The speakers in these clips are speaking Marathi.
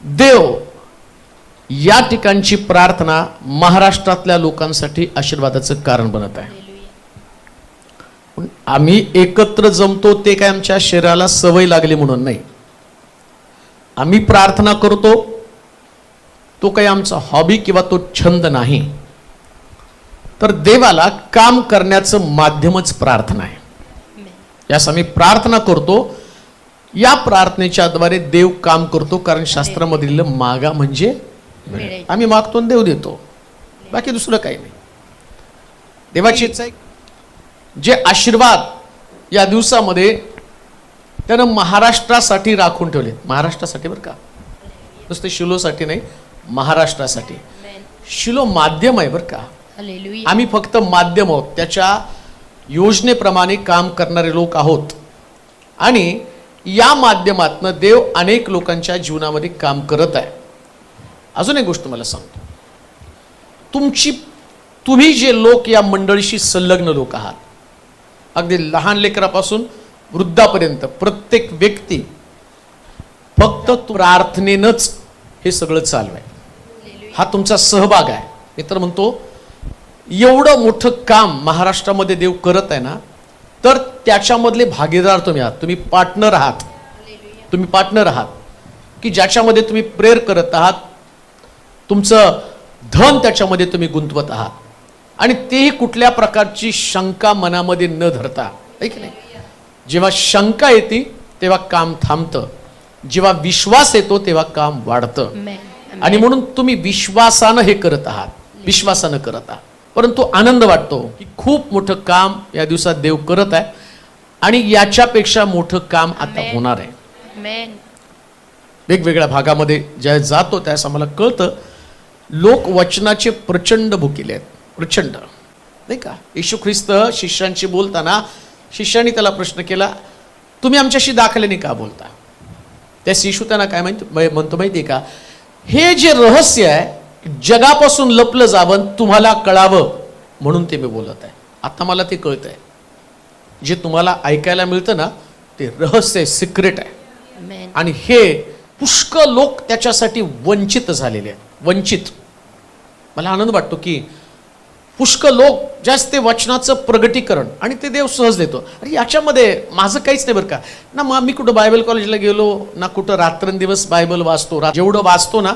देव या ठिकाणची प्रार्थना महाराष्ट्रातल्या लोकांसाठी आशीर्वादाचं कारण बनत आहे. पण आम्ही एकत्र जमतो ते काय आमच्या शरीराला सवय लागली म्हणून नाही. आम्ही प्रार्थना करतो तो काही आमचा हॉबी किंवा तो छंद नाही. तर देवाला काम करण्याचं माध्यमच प्रार्थना आहे. यास आम्ही प्रार्थना करतो या प्रार्थनेच्या द्वारे देव काम करतो कारण शास्त्रामध्ये लिहिलं मागा म्हणजे. आम्ही मागतो देव देतो. बाकी दुसरं काही नाही. देवाची इच्छा आहे जे आशीर्वाद या दिवसामध्ये त्यानं महाराष्ट्रासाठी राखून ठेवले. महाराष्ट्रासाठी बरं का? नुसते शिलोसाठी नाही महाराष्ट्रासाठी. शिलो माध्यम आहे बरं का. आम्ही फक्त माध्यम आहोत. त्याच्या योजनेप्रमाणे काम करणारे लोक आहोत. आणि या माध्यमातनं देव अनेक लोकांच्या जीवनामध्ये काम करत आहे. अजून एक गोष्ट मला सांगतो. तुमची तुम्ही जे लोक या मंडळीशी संलग्न लोक आहात अगदी लहान लेकरापासून वृद्धापर्यंत प्रत्येक व्यक्ती फक्त प्रार्थनेनंच हे सगळं चालू आहे हा तुमचा सहभाग आहे. मी तर म्हणतो एवढं मोठं काम महाराष्ट्रामध्ये देव करत आहे ना तर त्याच्यामधले भागीदार तुम्ही आहात. तुम्ही पार्टनर आहात. तुम्ही पार्टनर आहात. की ज्याच्यामध्ये तुम्ही प्रेयर करत आहात तुमचं धन त्याच्यामध्ये तुम्ही गुंतवत आहात. आणि तेही कुठल्या प्रकारची शंका मनामध्ये न धरता आहे की नाही? जेव्हा शंका येते तेव्हा काम थांबतं. जेव्हा विश्वास येतो तेव्हा काम वाढतं. आणि म्हणून तुम्ही विश्वासानं हे करत आहात. विश्वासानं करत आहात. परंतु आनंद वाटतो की खूप मोठं काम या दिवसात देव करत आहे आणि याच्यापेक्षा मोठं काम आता. होणार आहे. वेगवेगळ्या भागामध्ये ज्या जातो त्यास आम्हाला कळतं लोक वचनाचे प्रचंड भुकिले आहेत. प्रचंड. नाही का? येशू ख्रिस्त शिष्यांशी बोलताना शिष्यांनी त्याला प्रश्न केला तुम्ही आमच्याशी दाखल्याने का बोलता? त्या शिशू त्यांना काय माहिती म्हणतो माहिती आहे का? हे जे रहस्य आहे जगापासून लपलं जावं तुम्हाला कळावं. म्हणून ते मी बोलत आहे. आता मला ते कळतंय. जे तुम्हाला ऐकायला मिळतं ना ते रहस्य सिक्रेट आहे. आणि हे पुष्कळ लोक त्याच्यासाठी वंचित झालेले आहेत. वंचित. मला आनंद वाटतो की पुष्कळ लोक जास्त ते वचनाचं प्रगटीकरण आणि ते देव सहज देतो. अरे याच्यामध्ये माझं काहीच नाही बरं का. ना मग मी कुठं बायबल कॉलेजला गेलो ना कुठं रात्रंदिवस बायबल वाचतो जेवढं वाचतो ना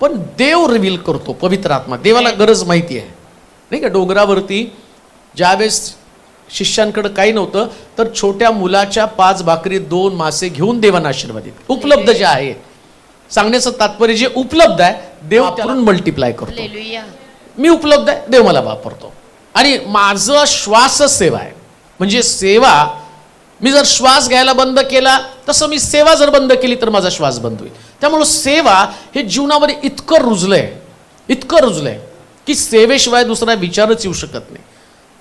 पण देव रिव्हील करतो पवित्र आत्मा. देवाला गरज माहिती आहे. नाही का डोंगरावरती ज्यावेळेस शिष्यांकडे काही नव्हतं तर छोट्या मुलाच्या पाच भाकरी दोन मासे घेऊन देवांना आशीर्वाद देत उपलब्ध जे आहे सांगण्याचं तात्पर्य जे उपलब्ध आहे देव त्याला मल्टिप्लाय करतो. मी उपलब्ध आहे देव मला वापरतो. आणि माझं श्वास सेवा आहे. म्हणजे सेवा मी जर श्वास घ्यायला बंद केला तसं मी सेवा जर बंद केली तर माझा श्वास बंद होईल. त्यामुळं सेवा हे जीवनामध्ये इतकं रुजलंय इतकं रुजलंय. की सेवेशिवाय दुसरा विचारच येऊ शकत नाही.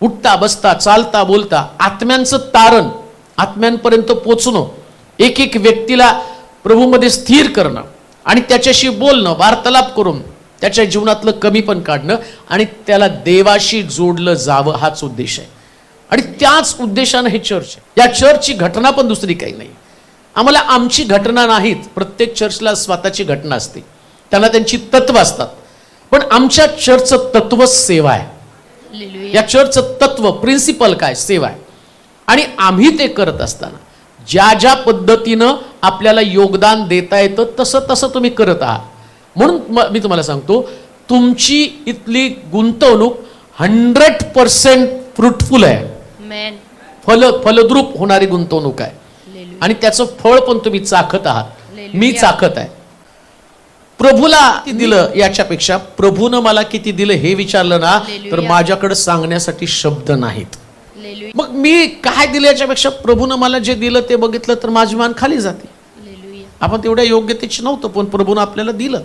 उठता बसता चालता बोलता आत्म्यांचं तारण आत्म्यांपर्यंत पोचणं एक एक व्यक्तीला प्रभूमध्ये स्थिर करणं आणि त्याच्याशी बोलणं वार्तालाप करून त्याच्या जीवनातलं कमी पण काढणं आणि त्याला देवाशी जोडलं जावं हाच उद्देश आहे. आणि त्याच उद्देशानं हे चर्च आहे. या चर्चची घटना पण दुसरी काही नाही. आम्हाला आमची घटना नाहीत. प्रत्येक चर्चला स्वतःची घटना असते. त्यांना त्यांची तत्व असतात. पण आमच्या चर्चचं तत्व सेवा आहे. या चर्चचं तत्व प्रिन्सिपल काय सेवा आहे आणि आम्ही ते करत असताना ज्या ज्या पद्धतीनं आपल्याला योगदान देता येतं तसं तसं तुम्ही करत आहात म्हणून म- तुम्हाला सांगतो तुमची इथली गुंतवणूक हंड्रेड पर्सेंट फ्रुटफुल आहे. फल फलद्रूप होणारी गुंतवणूक आहे. आणि त्याचं फळ पण तुम्ही चाखत आहात. मी चाखत आहे प्रभूला किती दिलं याच्यापेक्षा प्रभूनं मला किती दिलं हे विचारलं ना तर. माझ्याकडे सांगण्यासाठी शब्द नाहीत. मग मी काय दिलं याच्यापेक्षा प्रभूनं मला जे दिलं ते बघितलं तर माझी मान खाली जाते. आपण तेवढ्या योग्यतेची नव्हतं पण प्रभूनं आपल्याला दिलं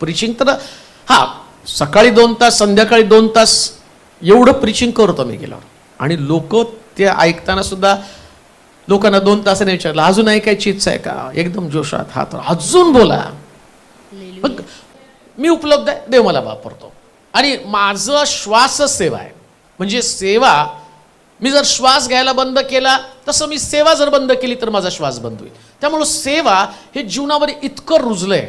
प्रिचिंग तर हा सकाळी दोन तास संध्याकाळी दोन तास एवढं प्रिचिंग करतो मी गेल्यावर आणि लोक ते ऐकताना सुद्धा लोकांना दोन तासाने विचारलं अजून ऐकायची इच्छा आहे का एकदम जोशात हा तर अजून बोला. मग मी उपलब्ध आहे देव मला वापरतो. आणि माझं श्वास सेवा आहे. म्हणजे सेवा मी जर श्वास घ्यायला बंद केला तसं मी सेवा जर बंद केली तर माझा श्वास बंद होईल. त्यामुळं सेवा हे जीवनावर इतकं रुजलंय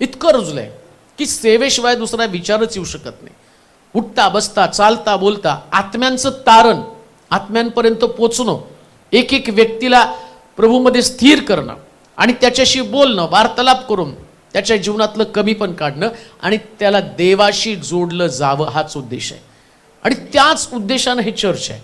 इतकं रुजलंय की सेवेशिवाय दुसरा विचारच येऊ शकत नाही. उठता बसता चालता बोलता आत्म्यांचं तारण आत्म्यांपर्यंत पोचणं एक एक व्यक्तीला प्रभूमध्ये स्थिर करणं आणि त्याच्याशी बोलणं वार्तालाप करून त्याच्या जीवनातलं कमी पण काढणं आणि त्याला देवाशी जोडलं जावं हाच उद्देश आहे. आणि त्याच उद्देशानं हे चर्च आहे.